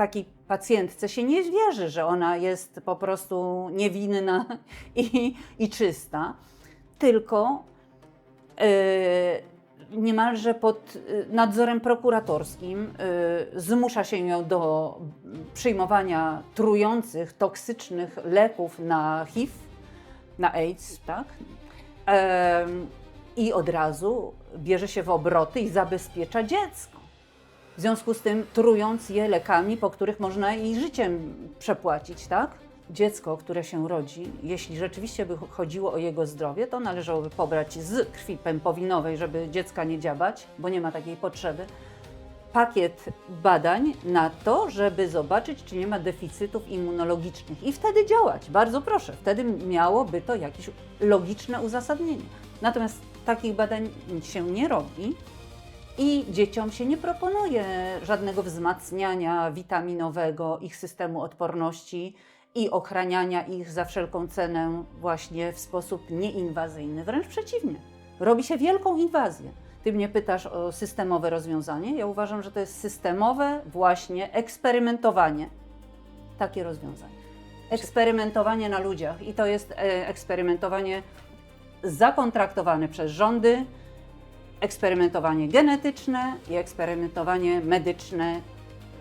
takiej pacjentce się nie wierzy, że ona jest po prostu niewinna i, i czysta, tylko e, niemalże pod e, nadzorem prokuratorskim e, zmusza się ją do przyjmowania trujących, toksycznych leków na HIV, na AIDS, tak? Em, I od razu bierze się w obroty i zabezpiecza dziecko. W związku z tym trując je lekami, po których można i życiem przepłacić, tak? Dziecko, które się rodzi, jeśli rzeczywiście by chodziło o jego zdrowie, to należałoby pobrać z krwi pępowinowej, żeby dziecka nie dziabać, bo nie ma takiej potrzeby, pakiet badań na to, żeby zobaczyć, czy nie ma deficytów immunologicznych i wtedy działać. Bardzo proszę, wtedy miałoby to jakieś logiczne uzasadnienie. Natomiast takich badań się nie robi i dzieciom się nie proponuje żadnego wzmacniania witaminowego ich systemu odporności i ochraniania ich za wszelką cenę właśnie w sposób nieinwazyjny. Wręcz przeciwnie, robi się wielką inwazję. Ty mnie pytasz o systemowe rozwiązanie. Ja uważam, że to jest systemowe właśnie eksperymentowanie. Takie rozwiązanie. Eksperymentowanie na ludziach i to jest e, eksperymentowanie zakontraktowane przez rządy, eksperymentowanie genetyczne i eksperymentowanie medyczne.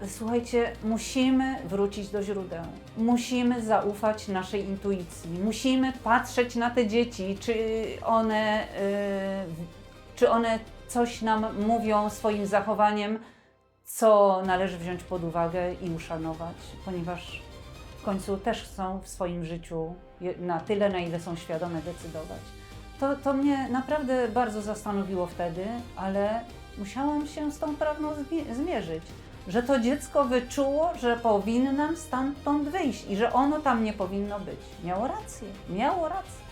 Słuchajcie, musimy wrócić do źródeł. Musimy zaufać naszej intuicji. Musimy patrzeć na te dzieci, czy one, yy, czy one coś nam mówią swoim zachowaniem, co należy wziąć pod uwagę i uszanować, ponieważ w końcu też chcą w swoim życiu na tyle, na ile są świadome decydować. To, to mnie naprawdę bardzo zastanowiło wtedy, ale musiałam się z tą prawdą zmi- zmierzyć. Że to dziecko wyczuło, że powinnam stamtąd wyjść i że ono tam nie powinno być. Miało rację, miało rację.